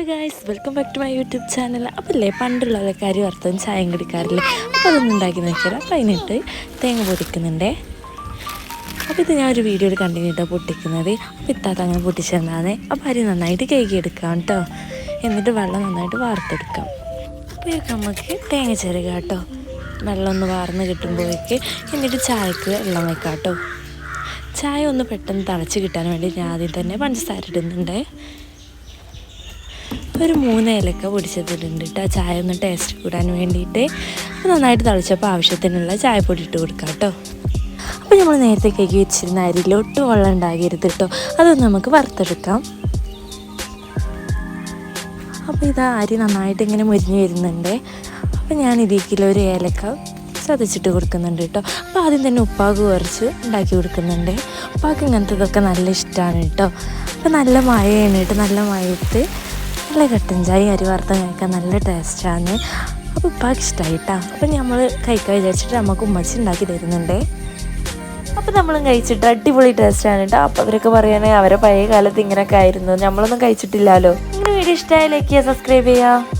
Hello guys welcome back to my YouTube channel അപ്പോൾ അല്ലേ പണ്ടുള്ള ആൾക്കാർ വറുത്തതും ചായം കുടിക്കാറില്ലേ? അപ്പോൾ അതൊന്നും ഉണ്ടാക്കി നോക്കിയാൽ അപ്പോൾ അതിനിട്ട് തേങ്ങ പൊടിക്കുന്നുണ്ടേ അപ്പോൾ ഇത് ഞാൻ ഒരു വീഡിയോയിൽ കണ്ടിട്ട് പൊട്ടിക്കുന്നത്. അപ്പോൾ ഇത്താത്ത അങ്ങനെ പൊട്ടിച്ചെന്നാണ്. അപ്പോൾ അരി നന്നായിട്ട് കേക്ക് എടുക്കാം കേട്ടോ എന്നിട്ട് വെള്ളം നന്നായിട്ട് വാർത്തെടുക്കാം. അപ്പോൾ ഇതൊക്കെ നമുക്ക് തേങ്ങ ചെറുക കേട്ടോ വെള്ളം ഒന്ന് വാർന്ന് കിട്ടുമ്പോഴേക്ക് എന്നിട്ട് ചായക്ക് വെള്ളം വെക്കാം കേട്ടോ ചായ ഒന്ന് പെട്ടെന്ന് തിളച്ച് കിട്ടാൻ വേണ്ടി ഞാൻ ആദ്യം തന്നെ പഞ്ചസാര ഇടുന്നുണ്ടേ. ഒരു മൂന്ന് ഏലക്ക പൊടിച്ചതിട്ടുണ്ട് കേട്ടോ ചായ ഒന്ന് ടേസ്റ്റ് കൂടാൻ വേണ്ടിയിട്ട്. നന്നായിട്ട് തിളച്ചപ്പോൾ ആവശ്യത്തിനുള്ള ചായപ്പൊടി ഇട്ട് കൊടുക്കാം കേട്ടോ അപ്പോൾ നമ്മൾ നേരത്തെ കേക്ക് വെച്ചിരുന്ന അരിയിലൊട്ടും വെള്ളം ഉണ്ടാകരുത് കേട്ടോ അതൊന്ന് നമുക്ക് വറുത്തെടുക്കാം. അപ്പോൾ ഇത് അരി നന്നായിട്ട് ഇങ്ങനെ മുരിഞ്ഞ് വരുന്നുണ്ട്. അപ്പോൾ ഞാൻ ഇതിലേക്കുള്ള ഒരു ഏലക്ക ചതച്ചിട്ട് കൊടുക്കുന്നുണ്ട് കേട്ടോ അപ്പോൾ ആദ്യം തന്നെ ഉപ്പാക്ക് കുറച്ച് ഉണ്ടാക്കി കൊടുക്കുന്നുണ്ട്. ഉപ്പാക്ക് ഇങ്ങനത്തതൊക്കെ നല്ല ഇഷ്ടമാണ് കേട്ടോ അപ്പോൾ നല്ല മഴയാണ് കേട്ടോ നല്ല മഴയത്ത് നല്ല കട്ടൻ ചായ അരി വറുത്ത കഴിക്കാൻ നല്ല ടേസ്റ്റാണ്. അപ്പോൾ ഉപ്പാക്ക് ഇഷ്ടമായി കേട്ടോ അപ്പോൾ നമ്മൾ കഴിക്കാൻ വിചാരിച്ചിട്ട് നമുക്ക് ഉമ്മച്ചി ഉണ്ടാക്കി തരുന്നുണ്ടേ. അപ്പോൾ നമ്മളും കഴിച്ചിട്ട് അടിപൊളി ടേസ്റ്റാണ് കേട്ടോ അപ്പോൾ അവരൊക്കെ പറയുകയാണെങ്കിൽ അവരെ പഴയ കാലത്ത് ഇങ്ങനെയൊക്കെ ആയിരുന്നു. നമ്മളൊന്നും കഴിച്ചിട്ടില്ലല്ലോ. ഇങ്ങനെ വീഡിയോ ഇഷ്ടമായി ലൈക്ക് ചെയ്യുക സബ്സ്ക്രൈബ് ചെയ്യുക.